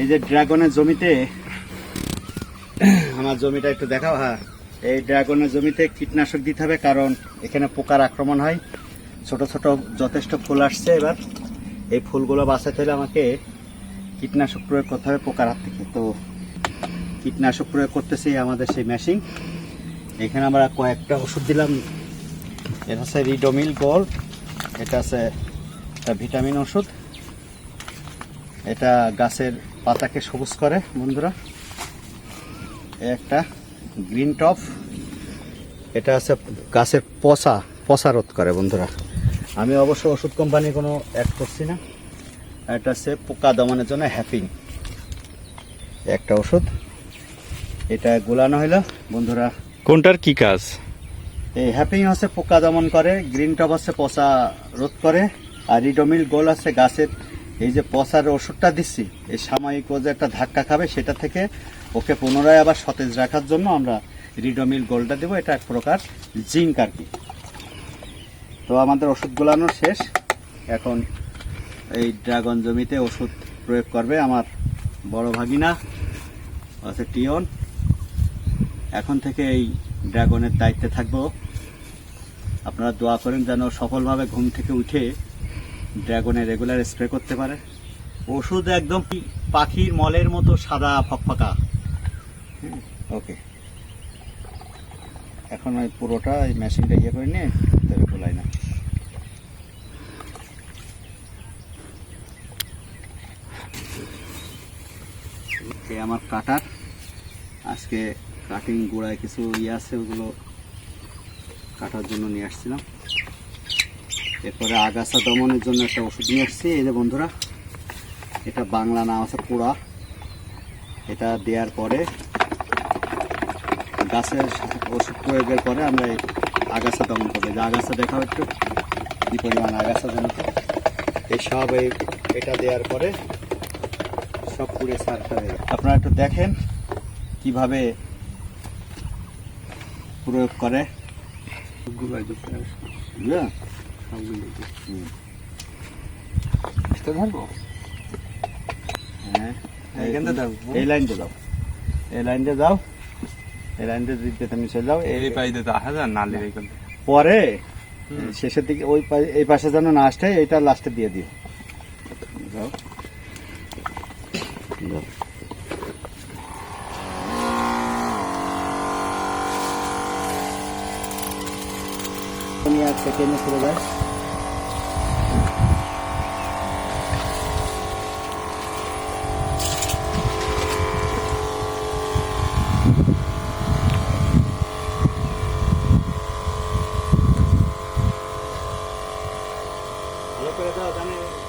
এই যে ড্রাগনের জমিতে, আমার জমিটা একটু দেখাও হ্যাঁ। এই ড্রাগনের জমিতে কীটনাশক দিতে হবে, কারণ এখানে পোকার আক্রমণ হয়। ছোট ছোট যথেষ্ট ফুল আসছে এবার। এই ফুলগুলো বাঁচাতে হলে আমাকে কীটনাশক প্রয়োগ করতে হবে পোকার হাত থেকে। তো কীটনাশক প্রয়োগ করতেছি আমাদের সেই মেশিন। এখানে আমরা কয়েকটা ওষুধ দিলাম। এটা হচ্ছে রিডোমিল গোল্ড এটা আছে ভিটামিন ওষুধ। এটা গাছের পাতাকে সবুজ করে বন্ধুরা। একটা গ্রিন টপ। এটা আছে গাছের পচা পচা রোধ করে বন্ধুরা। আমি অবশ্য ওষুধ কোম্পানি কোনো অ্যাড করছি না। এটা হচ্ছে পোকা দমনের জন্য হ্যাপিং। একটা ওষুধ। এটা গোলানো হইল বন্ধুরা। কোনটার কি কাজ? এই হ্যাপিং হচ্ছে পোকা দমন করে গ্রিন টপ হচ্ছে পচা রোধ করে আর রিডোমিল গোল আছে গাছের এই যে পচার ওষুধটা দিচ্ছি, এই সাময়িক ও যে একটা ধাক্কা খাবে, সেটা থেকে ওকে পুনরায় আবার সতেজ রাখার জন্য আমরা রিডোমিল গোলটা দেবো। এটা এক প্রকার জিঙ্ক আর কি। তো আমাদের ওষুধ গোলানো শেষ। এখন এই ড্রাগন জমিতে ওষুধ প্রয়োগ করবে আমার বড় ভাগিনা, আছে টিয়ন। এখন থেকে এই ড্রাগনের দায়িত্বে থাকব। আপনারা দোয়া করেন যেন সফলভাবে ঘুম থেকে উঠে ড্রাগনে রেগুলার স্প্রে করতে পারে। ওষুধ একদম পাখির মলের মতো সাদা ফকফকা। ওকে। এখন ওই পুরোটা এই মেশিনটা ইয়ে করে নিয়ে বলাই না। আমার কাটার। আজকে কাটিং গোড়ায় কিছু ইয়ে আছে ওগুলো কাটার জন্য নিয়ে আসছিলাম। এরপরে আগাছা দমনের জন্য একটা ওষুধ নিয়ে আসছি। এই যে বন্ধুরা এটা বাংলা নাম আছে পোড়া। এটা দেওয়ার পরে গাছের ওষুধ প্রয়োগের পরে আমরা এই আগাছা দমন করব। যে আগাছা দেখাও একটু কী পরিমাণ আগাছা জমিতে এই সব এই এটা দেওয়ার পরে সব পুড়ে সারটা হয়ে যাবে। আপনারা একটু দেখেন কীভাবে প্রয়োগ করে। বুঝলেন? হ্যাঁ। এই লাইনটা যাও এই লাইনটা যাও এই লাইনটা দিতে তুমি চলে যাও। এই আসা নালির পরে শেষের দিকে ওই এই পাশে যেন না আসে এইটা লাস্টে দিয়ে দিও। যাও। যাও। তুমি এক সেকেন্ডে চলে যায় ভালো করে দাও জানে